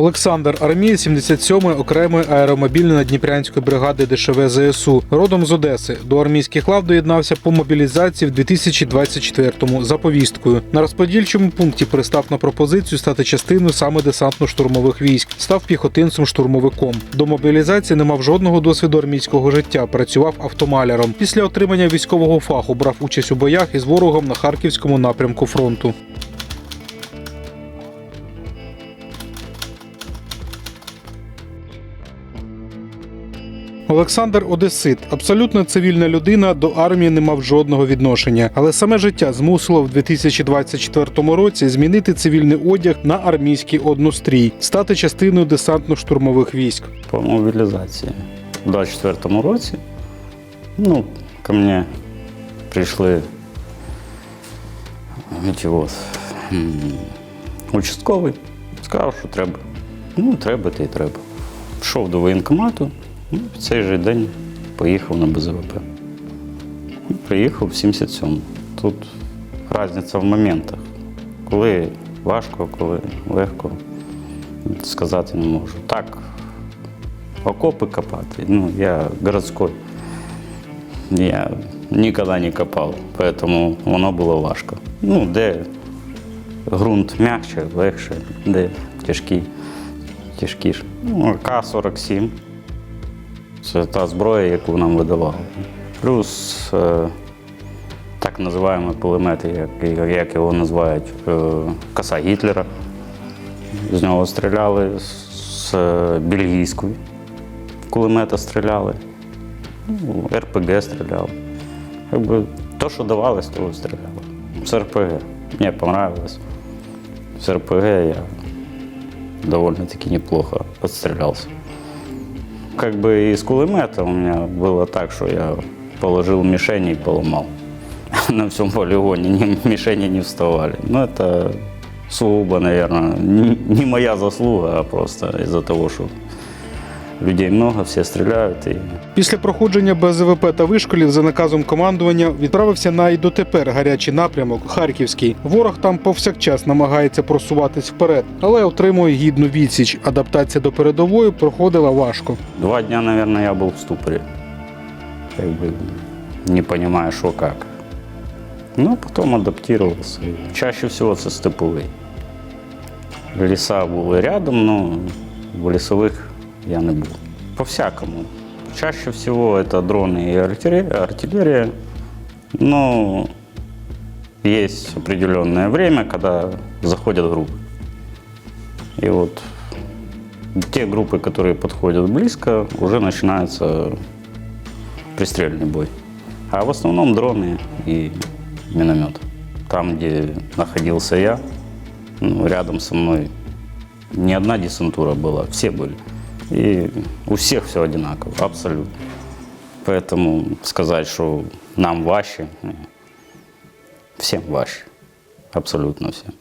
Олександр Армій, 77-ї окремої аеромобільно-надніпрянської бригади ДШВ ЗСУ. Родом з Одеси. До армійських лав доєднався по мобілізації в 2024-му за повісткою. На розподільчому пункті пристав на пропозицію стати частиною саме десантно-штурмових військ. Став піхотинцем-штурмовиком. До мобілізації не мав жодного досвіду армійського життя. Працював автомаляром. Після отримання військового фаху брав участь у боях із ворогом на харківському напрямку фронту. Олександр Одесит, абсолютно цивільна людина, до армії не мав жодного відношення, але саме життя змусило в 2024 році змінити цивільний одяг на армійський однострій, стати частиною десантно-штурмових військ. по мобілізації. У 24-му році ну, ко мне прийшли вот, участковий, сказав, що треба. Ну, треба, та й треба. Пішов до воєнкомату, ну, в цей же день поїхав на БЗВП. Ну, Приїхав в 77-му. Тут різниця в моментах. Коли важко, коли легко, сказати не можу. Так, окопы копать. Ну, я городской. Я ніколи не копав, поэтому воно було важко. Ну, де ґрунт м'якше, легше, де тяжкий, тяжкіше. Ну, К-47. Це та зброя, яку нам видавали. Плюс е, так називаємо кулемети, як, як його називають, е, коса Гітлера. З нього стріляли з е, бельгійської кулемета стріляли, ну, РПГ стріляли. Якби то, що давалось, то стріляли. З РПГ. Мені понравилось. З РПГ я довольно-таки неплохо отстрелялся Как бы и с кулемета у меня было так, что я положил мишени и поломал. На всем полигоне ни мишени не вставали. Но это сугубо, наверное, не не моя заслуга, а просто из-за того, что людей много, все стреляют. И Після проходження БЗВП та вишколів за наказом командування відправився на і дотепер гарячий напрямок Харківський. Ворог там повсякчас намагається просуватись вперед, але отримує гідну відсіч. Адаптація до передової проходила важко. два дня, наверное, я был в ступоре. Как бы не понимая, что как. Но потом адаптировался. И Чаще всего це степовий. Ліса були рядом, но в лісових я не був. По-всякому. Чаще всего это дроны и артиллерия. артиллерия. Но есть определенное время, когда заходят группы. И вот те группы, которые подходят близко, уже начинается пристрельный бой. А в основном дроны и миномет. Там, где находился я, ну, рядом со мной не одна десантура была, все были. И у всех все одинаково, абсолютно. Поэтому сказать, что нам ваще, всем ваще. Абсолютно всем.